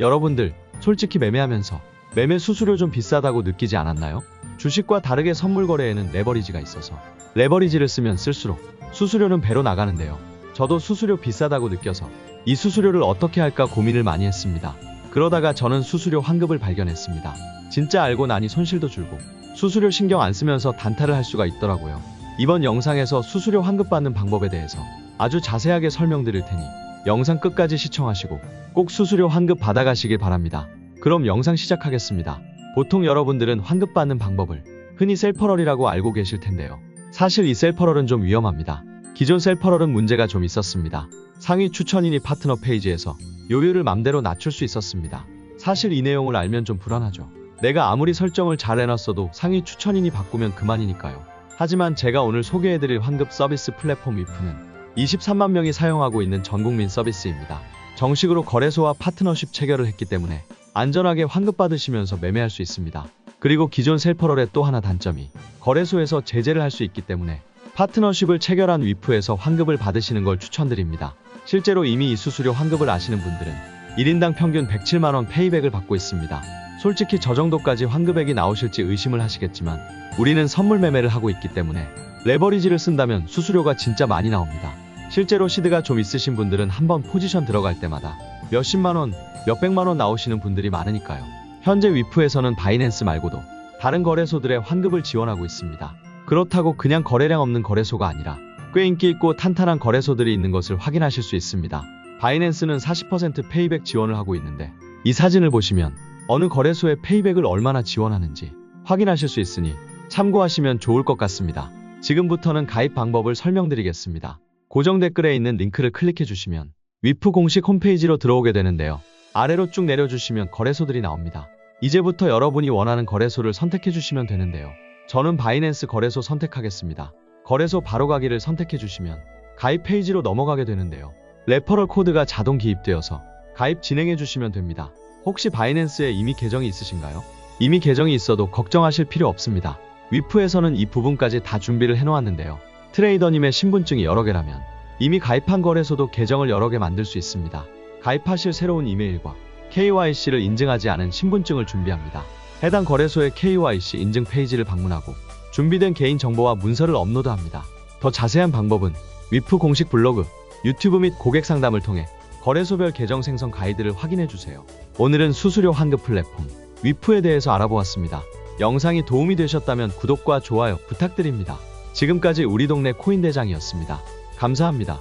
여러분들, 솔직히 매매하면서 매매 수수료 좀 비싸다고 느끼지 않았나요? 주식과 다르게 선물 거래에는 레버리지가 있어서 레버리지를 쓰면 쓸수록 수수료는 배로 나가는데요. 저도 수수료 비싸다고 느껴서 이 수수료를 어떻게 할까 고민을 많이 했습니다. 그러다가 저는 수수료 환급을 발견했습니다. 진짜 알고 나니 손실도 줄고 수수료 신경 안 쓰면서 단타를 할 수가 있더라고요. 이번 영상에서 수수료 환급받는 방법에 대해서 아주 자세하게 설명드릴 테니 영상 끝까지 시청하시고 꼭 수수료 환급 받아가시길 바랍니다. 그럼 영상 시작하겠습니다. 보통 여러분들은 환급 받는 방법을 흔히 셀퍼럴이라고 알고 계실 텐데요. 사실 이 셀퍼럴은 좀 위험합니다. 기존 셀퍼럴은 문제가 좀 있었습니다. 상위 추천인이 파트너 페이지에서 요율을 맘대로 낮출 수 있었습니다. 사실 이 내용을 알면 좀 불안하죠. 내가 아무리 설정을 잘 해놨어도 상위 추천인이 바꾸면 그만이니까요. 하지만 제가 오늘 소개해드릴 환급 서비스 플랫폼 위프는 23만 명이 사용하고 있는 전국민 서비스입니다. 정식으로 거래소와 파트너십 체결을 했기 때문에 안전하게 환급 받으시면서 매매할 수 있습니다. 그리고 기존 셀퍼럴의 또 하나 단점이 거래소에서 제재를 할 수 있기 때문에 파트너십을 체결한 위프에서 환급을 받으시는 걸 추천드립니다. 실제로 이미 이 수수료 환급을 아시는 분들은 1인당 평균 107만원 페이백을 받고 있습니다. 솔직히 저 정도까지 환급액이 나오실지 의심을 하시겠지만 우리는 선물 매매를 하고 있기 때문에 레버리지를 쓴다면 수수료가 진짜 많이 나옵니다. 실제로 시드가 좀 있으신 분들은 한번 포지션 들어갈 때마다 몇십만원, 몇백만원 나오시는 분들이 많으니까요. 현재 위프에서는 바이낸스 말고도 다른 거래소들의 환급을 지원하고 있습니다. 그렇다고 그냥 거래량 없는 거래소가 아니라 꽤 인기 있고 탄탄한 거래소들이 있는 것을 확인하실 수 있습니다. 바이낸스는 40% 페이백 지원을 하고 있는데 이 사진을 보시면 어느 거래소의 페이백을 얼마나 지원하는지 확인하실 수 있으니 참고하시면 좋을 것 같습니다. 지금부터는 가입 방법을 설명드리겠습니다. 고정 댓글에 있는 링크를 클릭해 주시면 위프 공식 홈페이지로 들어오게 되는데요. 아래로 쭉 내려주시면 거래소들이 나옵니다. 이제부터 여러분이 원하는 거래소를 선택해 주시면 되는데요. 저는 바이낸스 거래소 선택하겠습니다. 거래소 바로 가기를 선택해 주시면 가입 페이지로 넘어가게 되는데요. 레퍼럴 코드가 자동 기입되어서 가입 진행해 주시면 됩니다. 혹시 바이낸스에 이미 계정이 있으신가요? 이미 계정이 있어도 걱정하실 필요 없습니다. 위프에서는 이 부분까지 다 준비를 해놓았는데요. 트레이더님의 신분증이 여러 개라면 이미 가입한 거래소도 계정을 여러 개 만들 수 있습니다. 가입하실 새로운 이메일과 KYC를 인증하지 않은 신분증을 준비합니다. 해당 거래소의 KYC 인증 페이지를 방문하고 준비된 개인 정보와 문서를 업로드합니다. 더 자세한 방법은 위프 공식 블로그, 유튜브 및 고객 상담을 통해 거래소별 계정 생성 가이드를 확인해 주세요. 오늘은 수수료 환급 플랫폼 위프에 대해서 알아보았습니다. 영상이 도움이 되셨다면 구독과 좋아요 부탁드립니다. 지금까지 우리 동네 코인 대장이었습니다. 감사합니다.